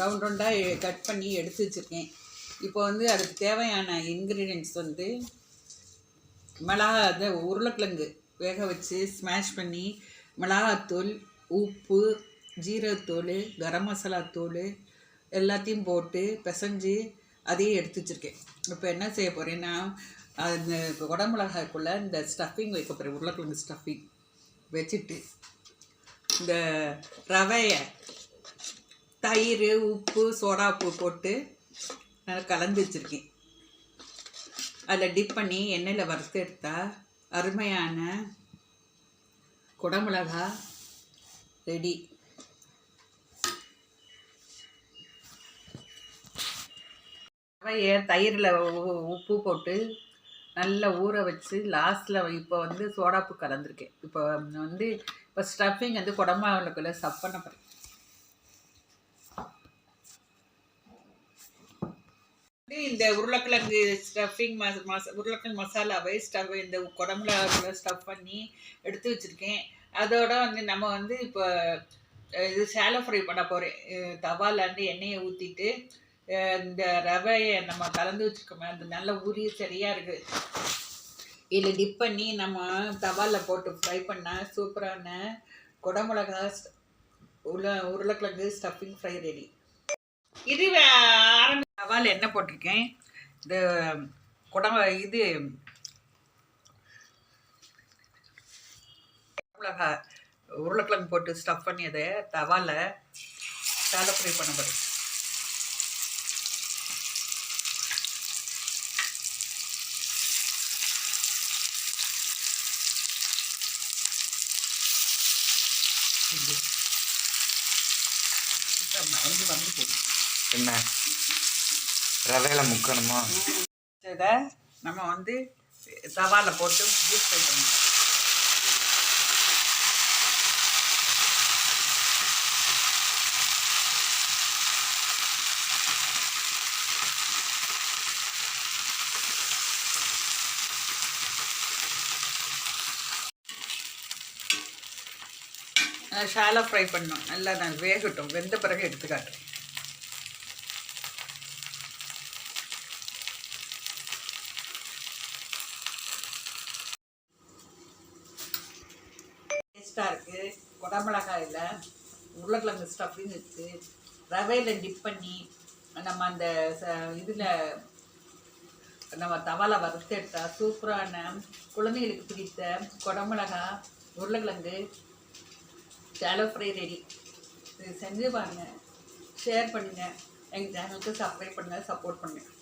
Round ரவுண்டாக cut பண்ணி எடுத்து வச்சுருக்கேன். இப்போ வந்து அதுக்கு தேவையான இன்க்ரீடியன்ட்ஸ் வந்து மிளகா அந்த உருளைக்கிழங்கு வேக வச்சு ஸ்மாஷ் பண்ணி மிளகாத்தூள் உப்பு ஜீரகத்தூள் கரம் மசாலா தூள் எல்லாத்தையும் போட்டு பிசைஞ்சு அதையும் எடுத்து வச்சுருக்கேன். இப்போ என்ன செய்ய போகிறேன்னா அந்த உடம்புலகாய்க்குள்ளே இந்த ஸ்டஃபிங் வைக்க போகிறேன் உருளைக்கிழங்கு ஸ்டஃபிங் வச்சுட்டு இந்த ரவையை தயிர் உப்பு சோடாப்பு போட்டு நல்லா கலந்து வச்சுருக்கேன். அதில் டிப் பண்ணி எண்ணெயில் வறுத்து எடுத்தால் அருமையான குடமிளகா ரெடி. ரவையை தயிரில் உப்பு போட்டு நல்லா ஊற வச்சு லாஸ்ட்டில் இப்போ வந்து சோடாப்பு கலந்துருக்கேன். இப்போ வந்து இப்போ ஸ்டஃபிங் வந்து குடமாவுக்குள்ளே சப் பண்ண போகிறேன் இந்த உருளைக்கிழங்கு ஸ்டஃபிங் மச மச உருளைக்கிழங்கு மசாலாவை ஸ்டவ் இந்த குடம்புல ஸ்டஃப் பண்ணி எடுத்து வச்சுருக்கேன். அதோட வந்து நம்ம வந்து இப்போ இது சேலை ஃப்ரை பண்ண போகிறேன் தவால எண்ணெயை ஊற்றிட்டு இந்த ரவையை நம்ம கலந்து வச்சுருக்கோமே அந்த நல்ல ஊறி சரியாக இருக்குது இதில் டிப் பண்ணி நம்ம தவாலில் போட்டு ஃப்ரை பண்ணால் சூப்பரான குடமிளகா உருளை உருளைக்கிழங்கு ஸ்டஃபிங் ஃப்ரை ரெடி இது ஆரம்பி தவால் எண்ணெய் போட்டிருக்கேன். இந்த குடம்ப இது மிளகா உருளைக்கிழங்கு போட்டு ஸ்டஃப் பண்ணி அதை தவால ஷாலோ ஃப்ரை பண்ண போகிறேன் வந்து வந்து போகுது என்ன? ரவையில முக்கணுமா? இதை நம்ம வந்து தவாலில் போட்டு டீப் ஃப்ரை பண்ணணும் ஷாலோ ஃப்ரை பண்ணணும். நல்லா நான் வேகட்டும். வெந்த பிறகு எடுத்துக்காட்டுறேன். காட்டுறேன் டேஸ்ட்டாக இருக்குது குடமிளகாயில் உருளைக்கிழங்கு ஸ்டஃபிங் இருக்குது ரவையில் டிப் பண்ணி நம்ம அந்த இதில் நம்ம தவால வறுத்து எடுத்தால் சூப்பரான குழந்தைகளுக்கு பிடித்த குடமிளகா உருளைக்கிழங்கு சேலோ ஃப்ரை ரெடி இது செஞ்சு பாருங்கள் ஷேர் பண்ணுங்கள் எங்கள் சேனலுக்கு சப்ஸ்கிரைப் பண்ணுங்கள் சப்போர்ட் பண்ணுங்கள்